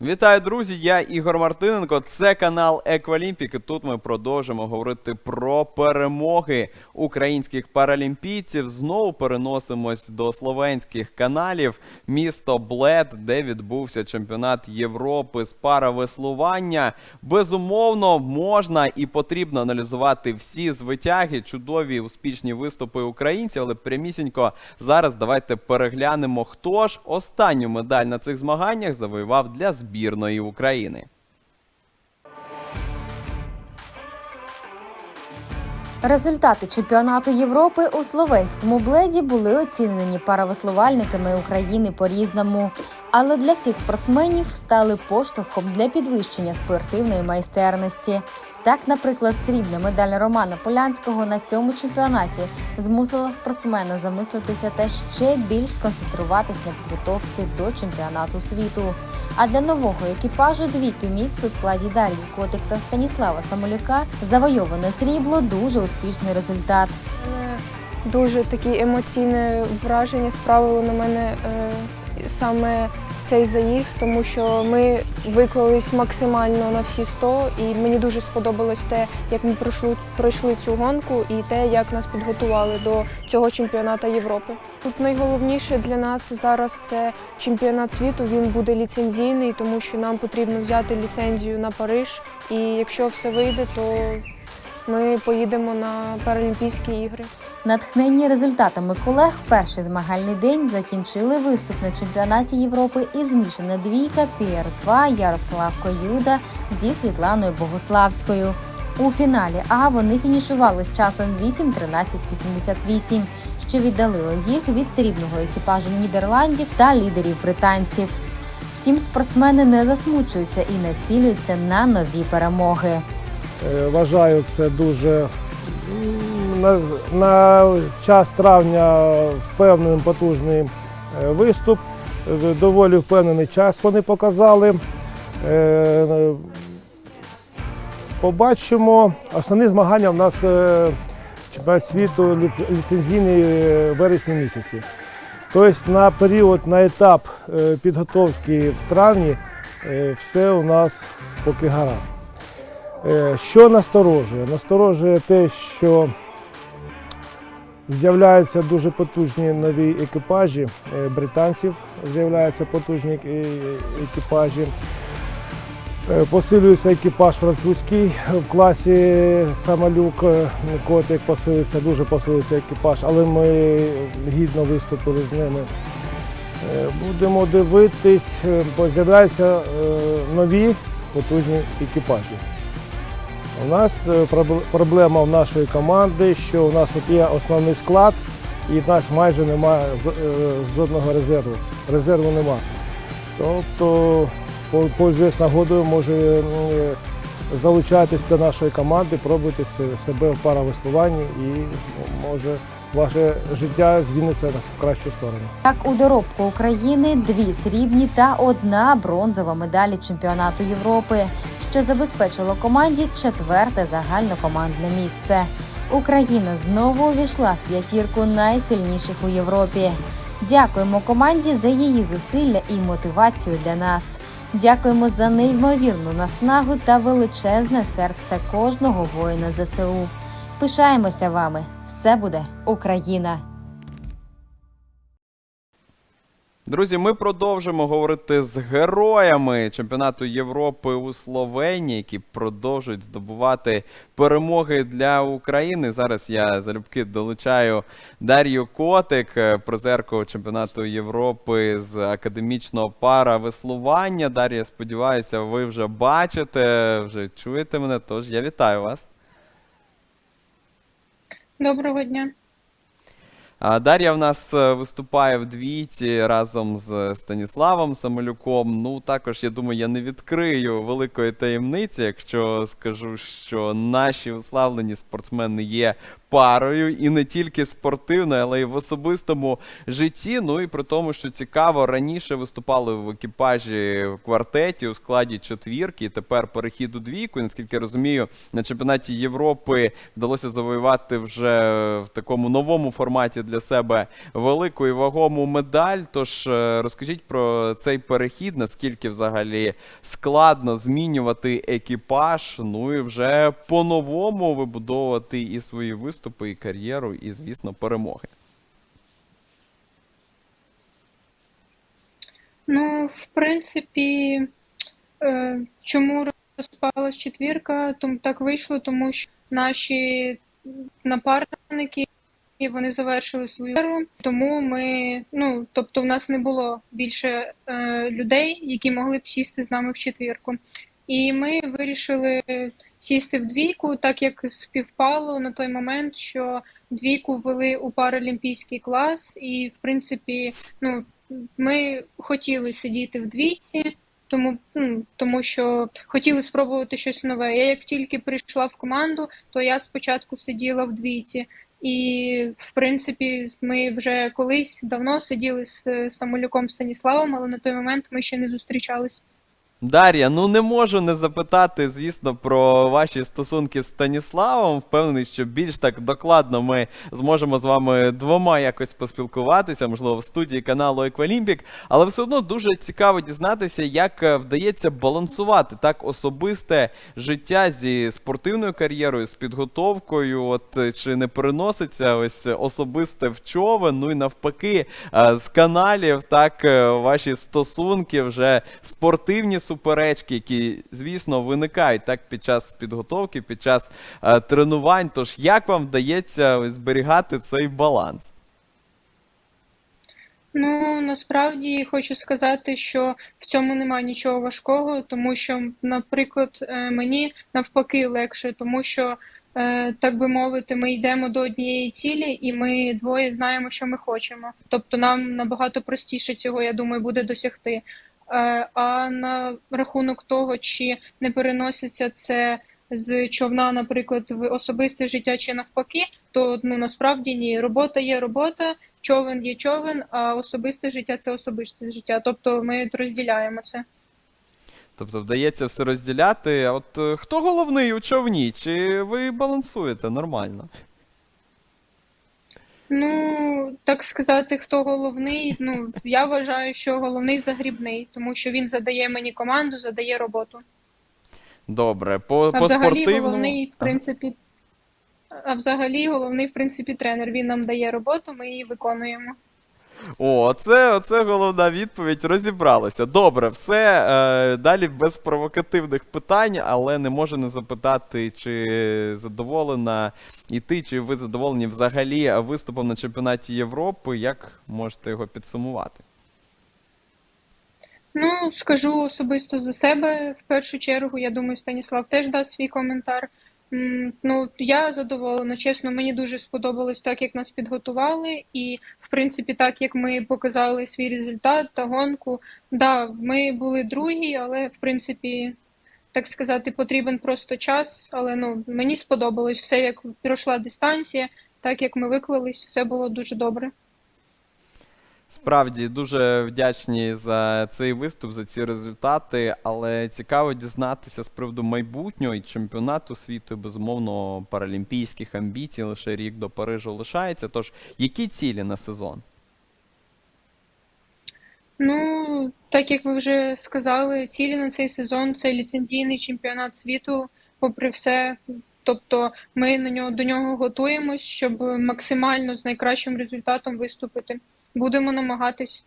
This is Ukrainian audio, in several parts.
Вітаю, друзі! Я Ігор Мартиненко. Це канал Еквалімпік. І тут ми продовжимо говорити про перемоги українських паралімпійців. Знову переносимось до словенських каналів. Місто Блед, де відбувся чемпіонат Європи з паравеслування. Безумовно, можна і потрібно аналізувати всі звитяги, чудові успішні виступи українців. Але прямісінько зараз давайте переглянемо, хто ж останню медаль на цих змаганнях завоював для збірної України. Результати чемпіонату Європи у словенському бледі були оцінені паравеслувальниками України по-різному, але для всіх спортсменів стали поштовхом для підвищення спортивної майстерності. Так, наприклад, срібна медаль Романа Полянського на цьому чемпіонаті змусила спортсмена замислитися та ще більш сконцентруватись на підготовці до чемпіонату світу. А для нового екіпажу двійки мікс у складі Дар'ї Котик та Станіслава Самолюка завойоване срібло дуже успішний результат. дуже такі емоційне враження справило на мене е, саме цей заїзд, тому що ми виклались максимально на всі 100, і мені дуже сподобалось те, як ми пройшли, пройшли цю гонку, і те, як нас підготували до цього чемпіонату Європи. Тут найголовніше для нас зараз це чемпіонат світу. Він буде ліцензійний, тому що нам потрібно взяти ліцензію на Париж. І якщо все вийде, то ми поїдемо на Паралімпійські ігри. Натхненні результатами колег в перший змагальний день закінчили виступ на чемпіонаті Європи і змішана двійка PR2 Ярослав Коюда зі Світланою Богославською. У фіналі А вони фінішували з часом 8.13.88, що віддалило їх від срібного екіпажу Нідерландів та лідерів британців. Втім, спортсмени не засмучуються і націлюються на нові перемоги. Е, Вважаю це дуже на, на час травня впевненим потужний е, виступ. Е, Доволі впевнений час вони показали. Побачимо. Основні змагання у нас чемпіонат світу ліцензійний вересні місяці. Тобто на період, на етап підготовки в травні все у нас поки гаразд. Е, Що насторожує? Насторожує те, що з'являються дуже потужні нові екіпажі е, британців, з'являються потужні е, екіпажі. Посилюється екіпаж французький в класі Самолюк, Котик посилився, дуже посилився екіпаж, але ми гідно виступили з ними. Будемо дивитись, бо з'являються нові потужні екіпажі. У нас е, проблема в нашої команди, що у нас от є основний склад, і в нас майже немає е, жодного резерву. Резерву нема. Тобто, по- пользуясь нагодою, може е, залучатись до нашої команди, пробувати себе в паравеслуванні і ну, може ваше життя зміниться в кращу сторону. Так, у доробку України дві срібні та одна бронзова медалі чемпіонату Європи, що забезпечило команді четверте загальнокомандне місце. Україна знову увійшла в п'ятірку найсильніших у Європі. Дякуємо команді за її зусилля і мотивацію для нас. Дякуємо за неймовірну наснагу та величезне серце кожного воїна ЗСУ. Пишаємося вами. Все буде Україна! Друзі, ми продовжимо говорити з героями чемпіонату Європи у Словенії, які продовжують здобувати перемоги для України. Зараз я залюбки долучаю Дар'ю Котик, е, призерку чемпіонату Європи з академічного паравеслування. Дар'я, сподіваюся, ви вже бачите, вже чуєте мене. Тож я вітаю вас. Доброго дня. А Дар'я в нас е, виступає в разом з Станіславом Самолюком. Ну, також, я думаю, я не відкрию великої таємниці, якщо скажу, що наші уславлені спортсмени є парою, і не тільки спортивною, але й в особистому житті. Ну і при тому, що цікаво, раніше виступали в екіпажі в квартеті у складі четвірки, і тепер перехід у двійку. Наскільки я розумію, на чемпіонаті Європи вдалося завоювати вже в такому новому форматі для себе велику і вагому медаль. Тож е, розкажіть про цей перехід, наскільки взагалі складно змінювати екіпаж, ну і вже по-новому вибудовувати і свої виступи, і кар'єру, і, звісно, перемоги. Ну, в принципі, е, чому розпалась четвірка? Тому так вийшло, тому що наші напарники вони завершили свою кар'єру, тому ми, ну тобто, в нас не було більше е, людей, які могли б сісти з нами в четвірку. І ми вирішили сісти в двійку, так як співпало на той момент, що двійку ввели у паралімпійський клас, і в принципі, ну ми хотіли сидіти в двійці, тому, ну, тому що хотіли спробувати щось нове. Я як тільки прийшла в команду, то я спочатку сиділа в двійці. І, в принципі, ми вже колись давно сиділи з Самолюком Станіславом, але на той момент ми ще не зустрічались. Дар'я, ну не можу не запитати, звісно, про ваші стосунки з Станіславом. Впевнений, що більш так докладно ми зможемо з вами двома якось поспілкуватися, можливо, в студії каналу Еквалімпік. Але все одно дуже цікаво дізнатися, як е, вдається балансувати так особисте життя зі спортивною кар'єрою, з підготовкою. От е, чи не переноситься ось особисте в човен, ну і навпаки, е, з каналів, так ваші стосунки вже спортивні суперечки, які, звісно, виникають так під час підготовки, під час е, тренувань. Тож як вам вдається зберігати цей баланс? Ну насправді хочу сказати, що в цьому немає нічого важкого, тому що, наприклад, е, мені навпаки легше, тому що, е, так би мовити, ми йдемо до однієї цілі, і ми двоє знаємо, що ми хочемо. Тобто нам набагато простіше цього, я думаю, буде досягти. Е, А на рахунок того, чи не переноситься це з човна, наприклад, в особисте життя чи навпаки, то ну насправді ні, робота є робота, човен є човен, а особисте життя це особисте життя. Тобто ми розділяємо це. Тобто вдається все розділяти. А от е, хто головний у човні? Чи ви балансуєте нормально? Ну так сказати, хто головний. Ну я вважаю, що головний загрібний, тому що він задає мені команду, задає роботу. Добре, по, А по взагалі спортивному. головний, в принципі, а взагалі головний, в принципі, тренер. Він нам дає роботу, ми її виконуємо. О, це, оце головна відповідь. Розібралися. Добре, все. Е, далі без провокативних питань, але не можу не запитати, чи задоволена і ти, чи ви задоволені взагалі виступом на чемпіонаті Європи. Як можете його підсумувати? Ну, скажу особисто за себе в першу чергу. Я думаю, Станіслав теж дасть свій коментар. Ну, я задоволена, чесно, мені дуже сподобалось так, як нас підготували, і в принципі, так як ми показали свій результат та гонку. Да, ми були другі, але в принципі, так сказати, потрібен просто час. Але ну мені сподобалось все, як пройшла дистанція, так як ми виклались, все було дуже добре. Справді дуже вдячні за цей виступ, за ці результати, але цікаво дізнатися з приводу майбутнього і чемпіонату світу, і, безумовно, паралімпійських амбіцій. Лише рік до Парижу лишається. Тож, які цілі на сезон? Ну, так як ви вже сказали, цілі на цей сезон це ліцензійний чемпіонат світу, попри все. Тобто ми на нього до нього готуємось, щоб максимально з найкращим результатом виступити. Будемо намагатись.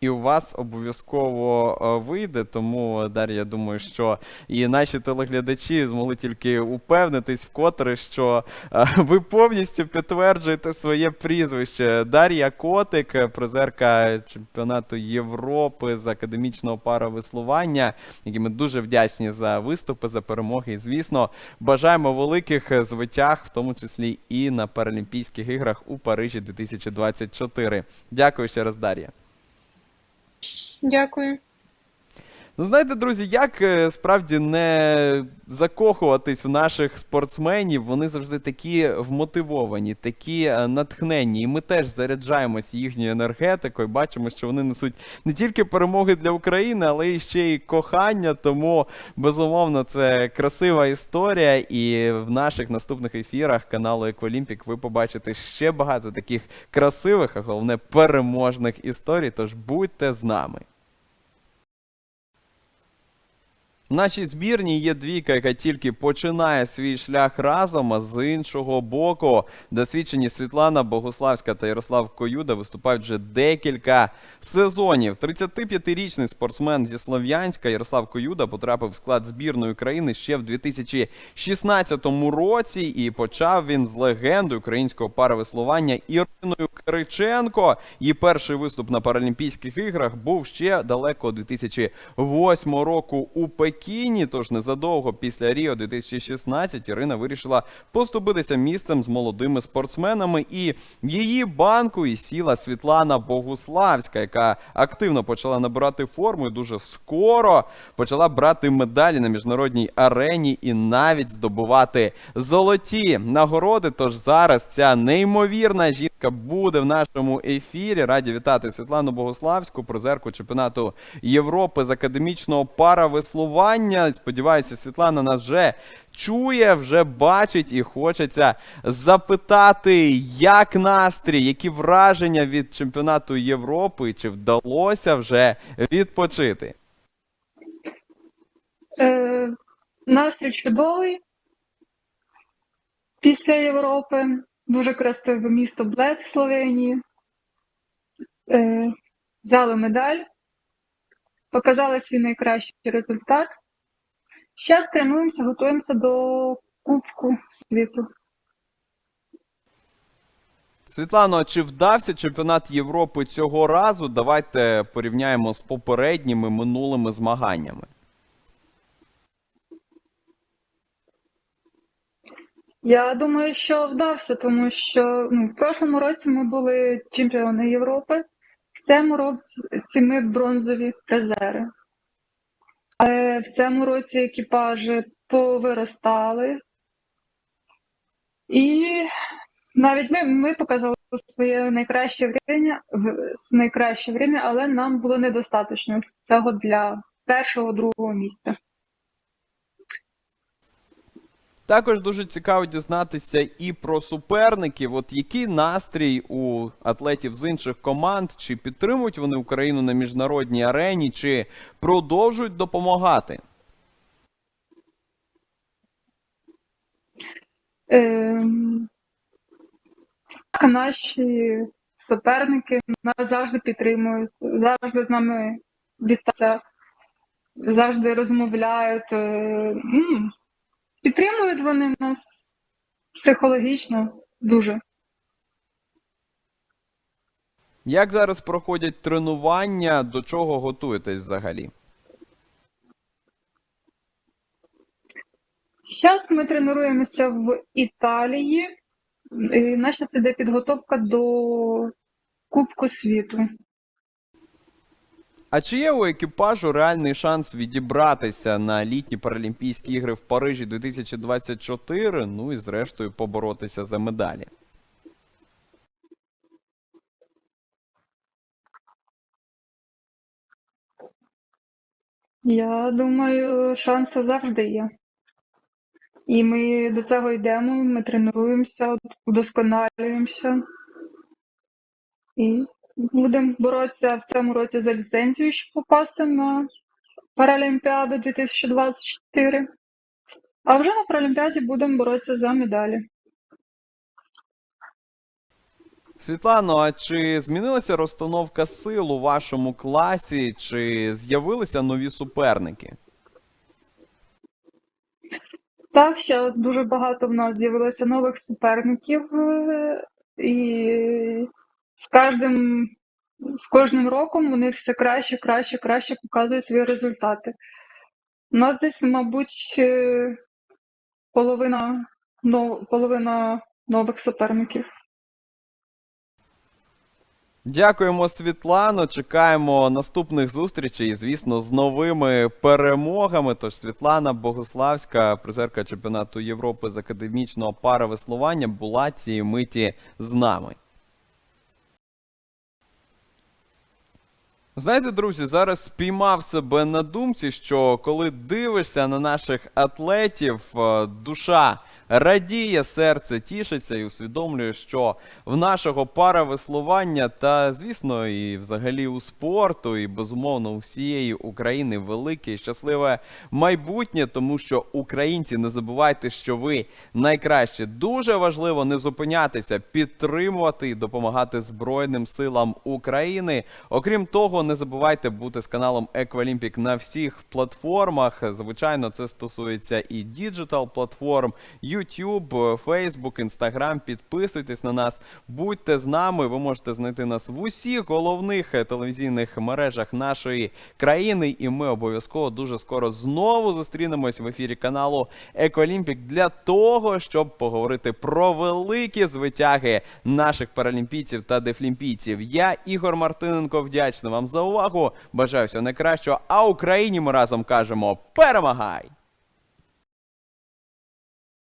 І у вас обов'язково е, вийде, тому Дар'я, я думаю, що і наші телеглядачі змогли тільки упевнитись вкотре, що е, ви повністю підтверджуєте своє прізвище. Дар'я Котик, призерка чемпіонату Європи з академічного паравеслування, які ми дуже вдячні за виступи, за перемоги. І, звісно, бажаємо великих звитяг, в тому числі і на Паралімпійських іграх у Парижі 2024. Дякую ще раз, Дар'я. Дякую. Ну, знаєте, друзі, як е, справді не закохуватись в наших спортсменів, вони завжди такі вмотивовані, такі е, натхненні. І ми теж заряджаємось їхньою енергетикою. Бачимо, що вони несуть не тільки перемоги для України, але і ще й кохання. Тому безумовно це красива історія. І в наших наступних ефірах каналу Еквалімпік ви побачите ще багато таких красивих, а головне переможних історій. Тож будьте з нами. В нашій збірні є двійка, яка тільки починає свій шлях разом, а з іншого боку, досвідчені Світлана Богуславська та Ярослав Коюда виступають вже декілька сезонів. 35-річний спортсмен зі Слов'янська Ярослав Коюда потрапив в склад збірної України ще в 2016 році, і почав він з легенди українського паравеслування Іриною Кириченко. Її перший виступ на Паралімпійських іграх був ще далеко 2008 року у Пекіні. Тож незадовго після Ріо 2016 Ірина вирішила поступитися місцем з молодими спортсменами. І в її банку і сіла Світлана Богуславська, яка активно почала набирати форму і дуже скоро почала брати медалі на міжнародній арені і навіть здобувати золоті нагороди. Тож зараз ця неймовірна жінка буде в нашому ефірі. Раді вітати Світлану Богославську, призерку чемпіонату Європи з академічного паравеслування. Сподіваюся, Світлана нас вже чує, вже бачить і хочеться запитати, як настрій, які враження від чемпіонату Європи, чи вдалося вже відпочити. Е, настрій чудовий. Після Європи дуже красиве місто Блед в Словенії. Е, взяли медаль, показали свій найкращий результат. Зараз тренуємося, готуємося до Кубку світу. Світлано, чи вдався чемпіонат Європи цього разу? Давайте порівняємо з попередніми минулими змаганнями. Я думаю, що вдався, тому що ну, в прошлому році ми були чемпіони Європи, в цьому році ми бронзові призери. Але в цьому році екіпажі повиростали. І навіть ми, ми показали своє найкраще время, найкраще время, але нам було недостатньо цього для першого, другого місця. Також дуже цікаво дізнатися і про суперників. От який настрій у атлетів з інших команд? Чи підтримують вони Україну на міжнародній арені, чи продовжують допомагати? Ем, Наші суперники нас завжди підтримують, завжди з нами вітаються, завжди розмовляють. е, м, Підтримують вони нас психологічно дуже. Як зараз проходять тренування? До чого готуєтесь взагалі? Зараз ми тренуємося в Італії. І нас зараз іде підготовка до Кубку світу. А чи є у екіпажу реальний шанс відібратися на літні Паралімпійські ігри в Парижі 2024? Ну і зрештою поборотися за медалі? Я думаю, шанси завжди є. І ми до цього йдемо, ми тренуємося, удосконалюємося. І будемо боротися в цьому році за ліцензію, щоб попасти на Паралімпіаду 2024. А вже на Паралімпіаді будемо боротися за медалі. Світлано, а чи змінилася розстановка сил у вашому класі, чи з'явилися нові суперники? Так, ще дуже багато в нас з'явилося нових суперників, е, і з кожним, з кожним роком вони все краще, краще, краще показують свої результати. У нас десь, мабуть, е, половина, нов- половина нових суперників. Дякуємо, Світлано. Чекаємо наступних зустрічей, звісно, з новими перемогами. Тож Світлана Богославська, призерка чемпіонату Європи з академічного паравеслування, була цієї миті з нами. Знаєте, друзі, зараз спіймав себе на думці, що коли дивишся на наших атлетів, е, душа радіє, серце тішиться і усвідомлює, що в нашого паравеслування та, звісно, і взагалі у спорту, і безумовно у всієї України велике і щасливе майбутнє, тому що українці не забувайте, що ви найкраще. Дуже важливо не зупинятися, підтримувати і допомагати Збройним силам України. Окрім того, не забувайте бути з каналом Еквалімпік на всіх платформах. Звичайно, це стосується і діджитал платформ, YouTube, Facebook, Instagram. Підписуйтесь на нас, будьте з нами. Ви можете знайти нас в усіх головних е, телевізійних мережах нашої країни. І ми обов'язково дуже скоро знову зустрінемось в ефірі каналу Еколімпік для того, щоб поговорити про великі звитяги наших паралімпійців та дефлімпійців. Я Ігор Мартиненко вдячний вам за увагу. Бажаю всього найкращого. А Україні ми разом кажемо перемагай!